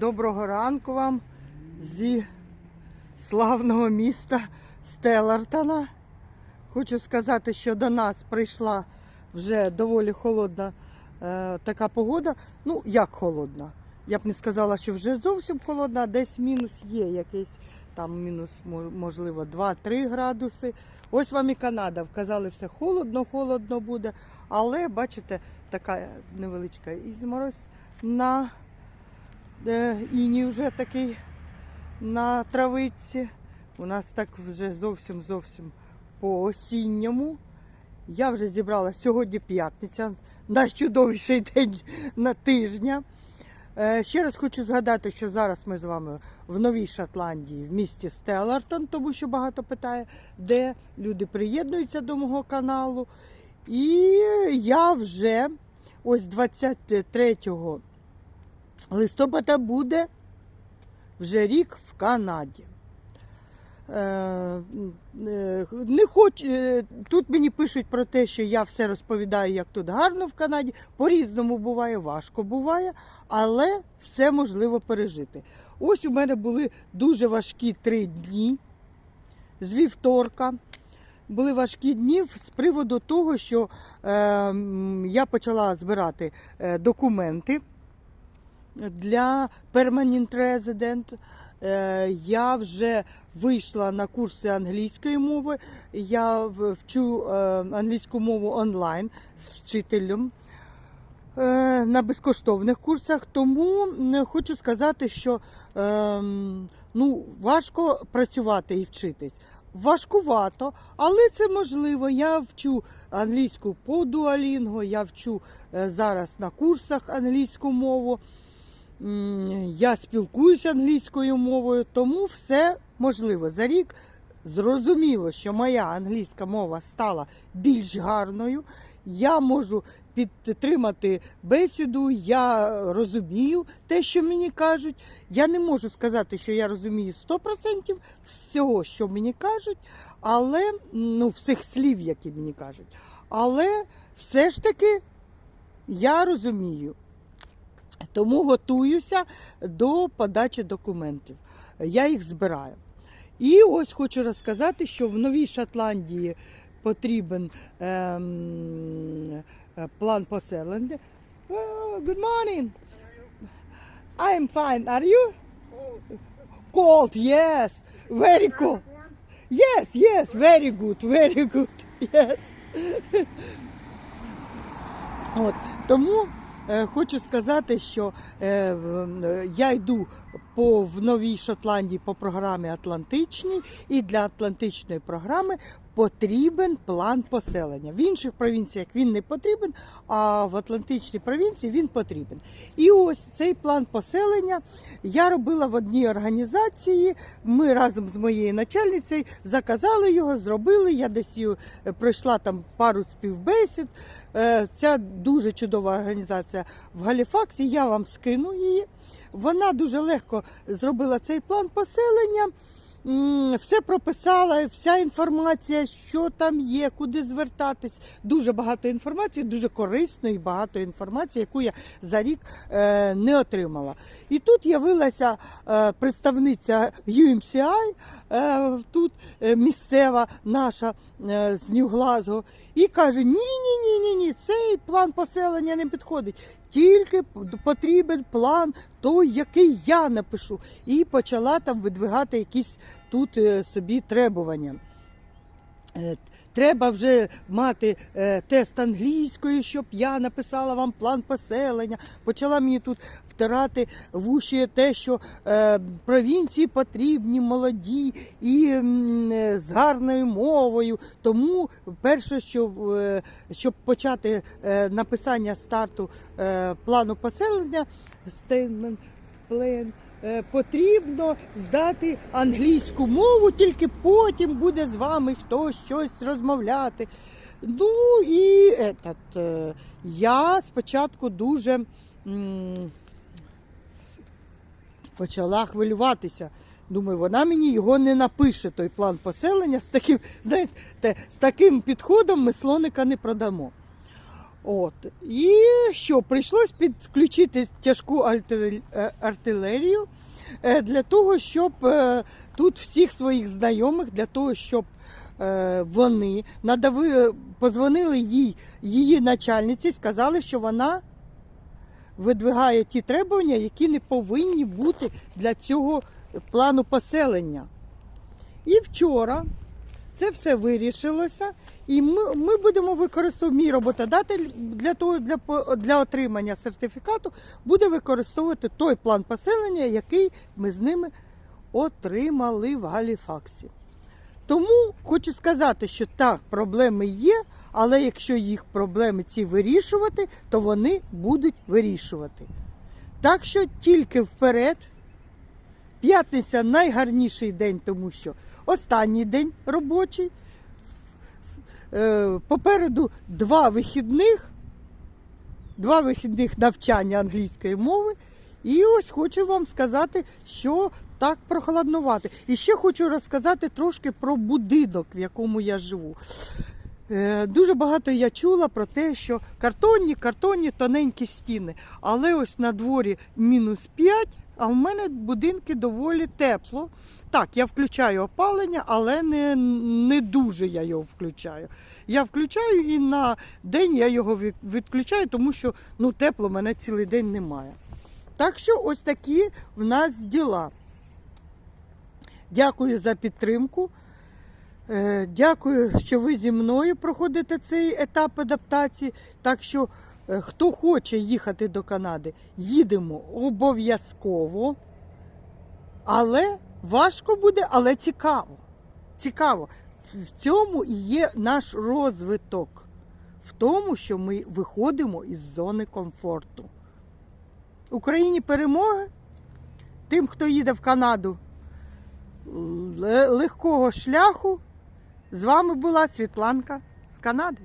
Доброго ранку вам зі славного міста Стеллартона. Хочу сказати, що до нас прийшла вже доволі холодна е, така погода. Ну, як холодна? Я б не сказала, що вже зовсім холодна, а десь мінус є якийсь, там мінус, можливо, 2-3 градуси. Ось вам і Канада. Вказали, все холодно, холодно буде. Але бачите, така невеличка ізморозь на е, іні вже такий на травиці. У нас так вже зовсім зовсім по осінньому. Я вже зібрала сьогодні п'ятниця, найчудовіший день на тижня. Е, Ще раз хочу згадати, що зараз ми з вами в Новій Шотландії, в місті Стеллартон, тому що багато питає, де люди приєднуються до мого каналу. І я вже ось 23 листопада буде вже рік в Канаді. Е, е, Не хоч, е, тут мені пишуть про те, що я все розповідаю, як тут гарно в Канаді. По-різному буває, важко буває, але все можливо пережити. Ось у мене були дуже важкі три дні з вівторка. Були важкі дні з приводу того, що е, я почала збирати документи для Permanent. Е, Я вже вийшла на курси англійської мови. Я вчу е, англійську мову онлайн з вчителем е, на безкоштовних курсах. Тому хочу сказати, що е, ну, важко працювати і вчитись. Важкувато, але це можливо. Я вчу англійську по дуалінго, я вчу е, зараз на курсах англійську мову. Я спілкуюся англійською мовою, тому все можливо. За рік зрозуміло, що моя англійська мова стала більш гарною. Я можу підтримати бесіду, я розумію те, що мені кажуть. Я не можу сказати, що я розумію 100% всього, що мені кажуть, але ну, всіх слів, які мені кажуть. Але все ж таки я розумію. Тому готуюся до подачі документів. Я їх збираю. І ось хочу розказати, що в Новій Шотландії потрібен ем, е, план поселення. Oh, good morning. I'm fine. Are you? Cold, yes. Very cold. Yes, yes, very good, very good. Yes. От, тому е, хочу сказати, що е, е, я йду по, в Новій Шотландії по програмі Атлантичній, і для Атлантичної програми потрібен план поселення. В інших провінціях він не потрібен, а в Атлантичній провінції він потрібен. І ось цей план поселення я робила в одній організації. Ми разом з моєю начальницею заказали його, зробили. Я десь е, пройшла там пару співбесід. Е, Ця дуже чудова організація в Галіфаксі. Я вам скину її. Вона дуже легко зробила цей план поселення. Все прописала, вся інформація, що там є, куди звертатись. Дуже багато інформації, дуже корисної, багато інформації, яку я за рік е, не отримала. І тут з'явилася е, представниця UMCI, е, тут місцева наша з Нью-Глазго, і каже: ні, ні, ні, ні, ні, цей план поселення не підходить. Тільки потрібен план той, який я напишу. І почала там видвигати якісь тут е, собі требування. Е, Треба вже мати е, тест англійської, щоб я написала вам план поселення. Почала мені тут втирати в уші те, що е, провінції потрібні, молоді і з гарною мовою. Тому перше, що, е, щоб почати написання старту плану поселення, plan, е, потрібно здати англійську мову, тільки потім буде з вами хтось щось розмовляти. Ну і этот, е, я спочатку дуже м, почала хвилюватися. Думаю, вона мені його не напише, той план поселення. З таким, знаєте, з таким підходом ми слоника не продамо. От. І що, прийшлось підключити тяжку е, артилерію е, для того, щоб е, тут всіх своїх знайомих, для того, щоб вони надави, позвонили їй, її начальниці, сказали, що вона видвигає ті требування, які не повинні бути для цього плану поселення. І вчора це все вирішилося, і ми, ми будемо використовувати мій роботодатель для того, для, для отримання сертифікату буде використовувати той план поселення, який ми з ними отримали в Галіфаксі. Тому хочу сказати, що так, проблеми є, але якщо їх проблеми ці вирішувати, то вони будуть вирішувати. Так що тільки вперед. П'ятниця найгарніший день, тому що останній день робочий. Е, Попереду два вихідних, два вихідних навчання англійської мови. І ось хочу вам сказати, що так прохладнувати. І ще хочу розказати трошки про будинок, в якому я живу. Е, Дуже багато я чула про те, що картонні, картонні, тоненькі стіни. Але ось на дворі мінус 5, а в мене будинки доволі тепло. Так, я включаю опалення, але не, не дуже я його включаю. Я включаю і на день я його відключаю, тому що ну, тепло мене цілий день немає. Так що ось такі в нас діла. Дякую за підтримку. Е, Дякую, що ви зі мною проходите цей етап адаптації. Так що, хто хоче їхати до Канади, їдемо обов'язково. Але важко буде, але цікаво. Цікаво. В цьому і є наш розвиток. В тому, що ми виходимо із зони комфорту. Україні перемоги. Тим, хто їде в Канаду, легкого шляху. З вами була Світланка з Канади.